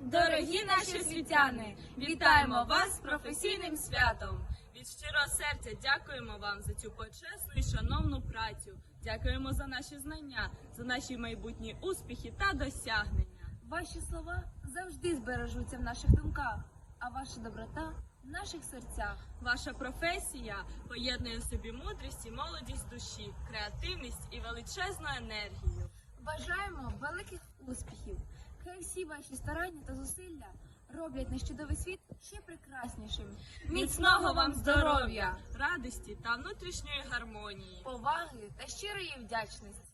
Дорогі наші освітяни, вітаємо вас з професійним святом. Від щирого серця дякуємо вам за цю почесну і шановну працю. Дякуємо за наші знання, за наші майбутні успіхи та досягнення. Ваші слова завжди збережуться в наших думках, а ваша доброта в наших серцях. Ваша професія поєднує в собі мудрість і молодість душі, креативність і величезну енергію. Бажаємо великих успіхів. Хай всі ваші старання та зусилля роблять наш чудовий світ ще прекраснішим. Міцного вам здоров'я, радості та внутрішньої гармонії. поваги та щирої вдячності.